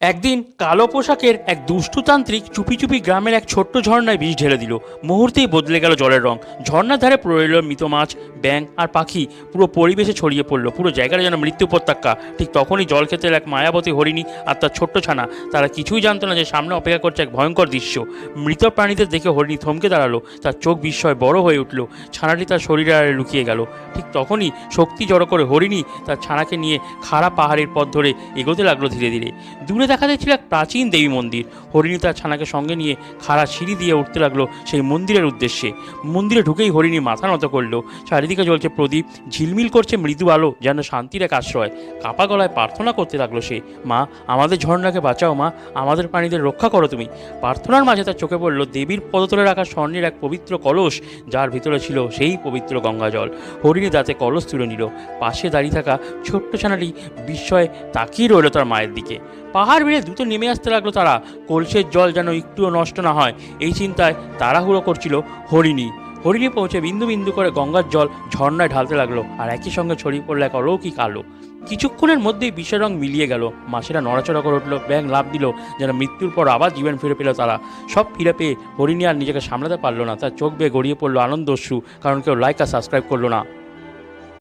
একদিন কালো পোশাকের এক দুষ্টুতান্ত্রিক চুপি চুপি গ্রামের এক ছোট্ট ঝর্ণায় বিষ ঢেলে দিল। মুহূর্তেই বদলে গেল জলের রং। ঝর্ণার ধারে পড়ে মৃত মাছ। ব্যাং আর পাখি পুরো পরিবেশে ছড়িয়ে পড়ল। পুরো জায়গাটা যেন মৃত্যু উপত্যকা। ঠিক তখনই জল খেতে এক মায়াবতী হরিণী আর তার ছোট্ট ছানা, তারা কিছুই জানতো না যে সামনে অপেক্ষা করছে এক ভয়ঙ্কর দৃশ্য। মৃত প্রাণীদের দেখে হরিণী থমকে দাঁড়াল, তার চোখ বিস্ময় বড় হয়ে উঠল, ছানাটি তার শরীরে আড়ে লুকিয়ে গেল। ঠিক তখনই শক্তি জড়ো করে হরিণী তার ছানাকে নিয়ে খাড়া পাহাড়ের পথ ধরে এগোতে লাগল ধীরে ধীরে। দূরে দেখা যাচ্ছিল এক প্রাচীন দেবী মন্দির। হরিণী তার ছানাকে সঙ্গে নিয়ে খাড়া সিঁড়ি দিয়ে উঠতে লাগল সেই মন্দিরের উদ্দেশ্যে। মন্দিরে ঢুকেই হরিণী মাথা নত করল, চারিদিকে জ্বলছে প্রদীপ, ঝিলমিল করছে মৃদু আলো, যেন শান্তির এক আশ্রয়। কাপা গলায় প্রার্থনা করতে লাগল সে, মা, আমাদের ঝর্ণাকে বাঁচাও, মা, আমাদের প্রাণীদের রক্ষা করো তুমি। প্রার্থনার মাঝে তার চোখে পড়ল দেবীর পদতলে রাখা স্বর্ণের এক পবিত্র কলস, যার ভিতরে ছিল সেই পবিত্র গঙ্গা জল। হরিণী দাঁতে কলস তুলে নিল। পাশে দাঁড়িয়ে থাকা ছোট্ট ছানাটি বিস্ময়ে তাকিয়ে রইল তার মায়ের দিকে। পাহাড় বেড়ে দ্রুত নেমে আসতে লাগল তারা। কলসের জল যেন একটুও নষ্ট না হয়। এই চিন্তায় তাড়াহুড়ো করছিল হরিণী। হরিণী পৌঁছে বিন্দু বিন্দু করে গঙ্গার জল ঝর্ণায় ঢালতে লাগল, আর একই সঙ্গে ছড়িয়ে পড়ল এক অলৌকিক আলো। কিছুক্ষণের মধ্যেই বিষের রং মিলিয়ে গেল। মাসিরা নড়াচড়া করে উঠল ব্যাং লাভ দিল, যেন মৃত্যুর পর আবার জীবন ফিরে পেল তারা। সব ফিরে পেয়ে হরিণী আর নিজেকে সামলাতে পারল না, তার চোখ বেয়ে গড়িয়ে পড়ল আনন্দ অশ্রু, কারণ কেউ লাইক আর সাবস্ক্রাইব করল না।